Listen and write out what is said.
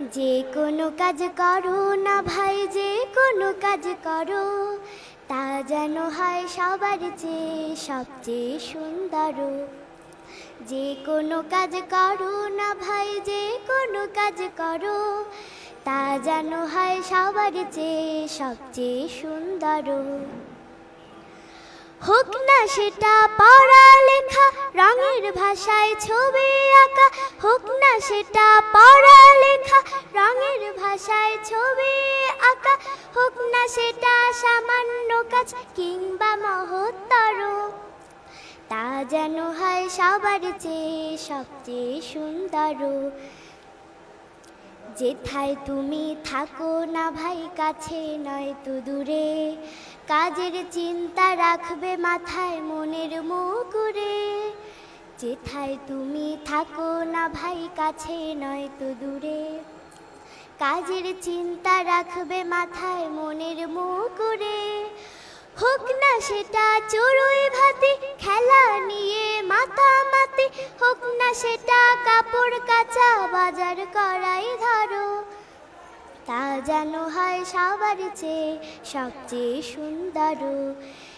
যে কোনো কাজ করো না ভাই, যে কোনো কাজ করো, তা যেন হয় সবার চেয়ে সবচেয়ে সুন্দর। যে কোনো কাজ করো না ভাই, যে কোনো কাজ করো, তা যেন হয় সবার চেয়ে সবচেয়ে সুন্দর। হোক না সেটা পড়ালেখা রঙের ভাষায় ছবি আঁকা, হোক না সেটা পড়ালেখা, রঙের ভাষায় ছবি আঁকা, হোক না সেটা সামান্য কাজ কিংবা মহত্তর। তা যেন হয় সবার চেয়ে সবচেয়ে সুন্দর। যেথায় তুমি থাকো না ভাই, কাছে নয় তো দূরে। কাজের চিন্তা রাখবে মাথায় মনের মুকুরে যেথায় তুমি থাকো না ভাই, কাছে নয় তো দূরে। কাজের চিন্তা রাখবে মাথায়, মনের মুকুরে হোক না সেটা চড়ুই ভাতে, খেলা নিয়ে মাতামাতি হোক না সেটা কাপড় কাচা, বাজার করাই ধরো। তা যেন হয় সবার চেয়ে সবচেয়ে সুন্দর